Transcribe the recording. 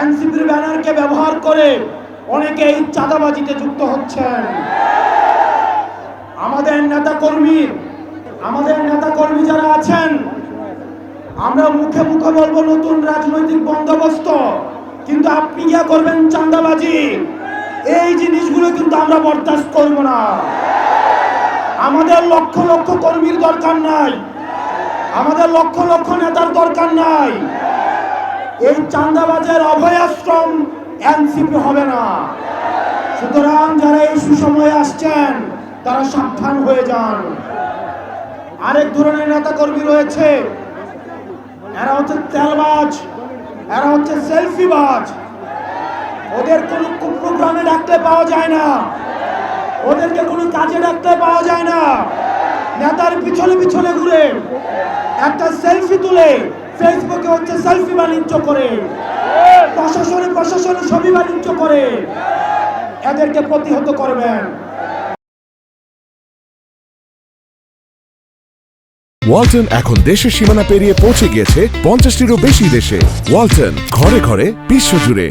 এনসিপির ব্যানারকে ব্যবহার করে অনেকেই চাঁদাবাজিতে যুক্ত হচ্ছেন। আমাদের নেতা কর্মী আমাদের নেতা কর্মী যারা আছেন, আমরা মুখে মুখে বলব নতুন রাজনৈতিক বন্দোবস্ত, কিন্তু আপনি গিয়া করবেন চাঁদাবাজি। এই জিনিসগুলো কিন্তু আমরা বরদাস্ত করব না। আমাদের লক্ষ লক্ষ কর্মীর দরকার নাই। আমাদের লক্ষ লক্ষ নেতার দরকার নাই। এই চাঁদাবাজের অভয়াশ্রম এনসিপি হবে না। সুতরাং যারা এই সুসময়ে আসছেন, তারা সাবধান হয়ে যান। আরেক ধরনের নেতা কর্মী রয়েছে। এরা হচ্ছে তেলবাজ, এরা হচ্ছে সেলফিবাজ। ওদের কোনো প্রোগ্রামে ডাকতে পাওয়া যায় না। ওদেরকে কোনো কাজে ডাকতে পাওয়া যায় না। নেতার পিছনে পিছনে ঘুরে একটা সেলফি তুলে ফেসবুকে হচ্ছে সেলফি বাণিজ্য করে। প্রশাসনে প্রশাসনে ছবি বাণিজ্য করে। এদেরকে প্রতিহত করবেন। ওয়ালটন এখন দেশের সীমানা পেরিয়ে পৌঁছে গিয়েছে পঞ্চাশটিরও বেশি দেশে। ওয়ালটন ঘরে ঘরে বিশ্বজুড়ে